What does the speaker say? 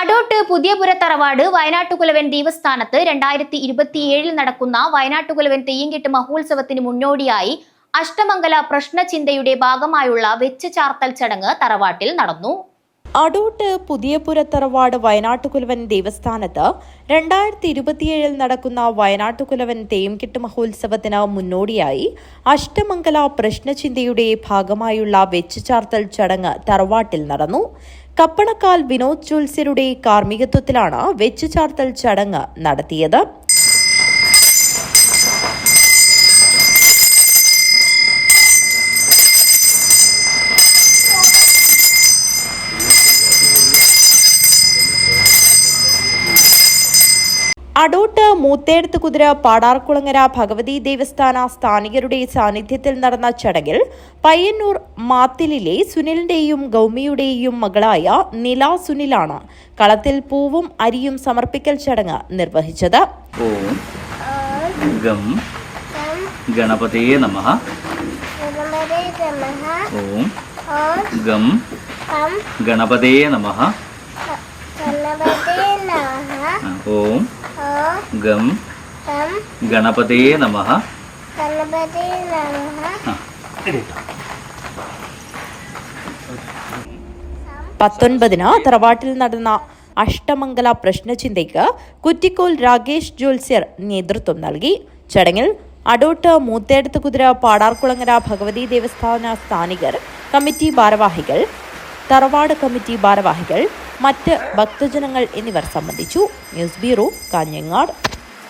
അടോട്ട് പുതിയപുര തറവാട് വയനാട്ടുകുലവൻ ദേവസ്ഥാനത്ത് രണ്ടായിരത്തി ഇരുപത്തിയേഴിൽ നടക്കുന്ന വയനാട്ടുകുലവൻ തെയ്യംകെട്ട് മഹോത്സവത്തിന് മുന്നോടിയായി അഷ്ടമംഗല പ്രശ്നചിന്തയുടെ ഭാഗമായുള്ള വെച്ച് ചാർത്തൽ ചടങ്ങ് തറവാട്ടിൽ നടന്നു. അടൂട്ട് പുതിയപുരത്തറവാട് വയനാട്ടുകുലവൻ ദേവസ്ഥാനത്ത് രണ്ടായിരത്തി ഇരുപത്തിയേഴിൽ നടക്കുന്ന വയനാട്ടുകുലവൻ തെയ്യംകെട്ട് മഹോത്സവത്തിന് മുന്നോടിയായി അഷ്ടമംഗല പ്രശ്നചിന്തയുടെ ഭാഗമായുള്ള വെച്ചുചാർത്തൽ ചടങ്ങ് തറവാട്ടിൽ നടന്നു. കപ്പണക്കാൽ വിനോദ് ജോത്സ്യരുടെ കാർമ്മികത്വത്തിലാണ് വെച്ചുചാർത്തൽ ചടങ്ങ് നടത്തിയത്. അടോട്ട് മൂത്തേടത്ത് കുതിര പാടാർകുളങ്ങര ഭഗവതി ദേവസ്ഥാന സ്ഥാനികരുടെ സാന്നിധ്യത്തിൽ നടന്ന ചടങ്ങിൽ പയ്യന്നൂർ മാത്തിലിലെ സുനിലിന്റെയും ഗൗമിയുടെയും മകളായ നില സുനിലാണ് കളത്തിൽ പൂവും അരിയും സമർപ്പിക്കൽ ചടങ്ങ് നിർവഹിച്ചത്. ഓം ഗം ഗണപതേ നമ. ഓം ഗം കം ഗണപതേ നമ. ഓം ഗം ഗണപതേ നമ. ഗണപതേ നമഃ. പത്തൊൻപതിന് തറവാട്ടിൽ നടന്ന അഷ്ടമംഗല പ്രശ്നചിന്തയ്ക്ക് കുറ്റിക്കോൽ രാകേഷ് ജോത്സ്യർ നേതൃത്വം നൽകി. ചടങ്ങിൽ അടോട്ട് മൂത്തേടത്ത് കുതിര പാടാർകുളങ്ങര ഭഗവതി ദേവസ്ഥാന സ്ഥാനികർ കമ്മിറ്റി ഭാരവാഹികൾ തറവാട് കമ്മിറ്റി ഭാരവാഹികൾ മറ്റ് ഭക്തജനങ്ങൾ എന്നിവർ സംബന്ധിച്ചു. News bureau Kanhangad.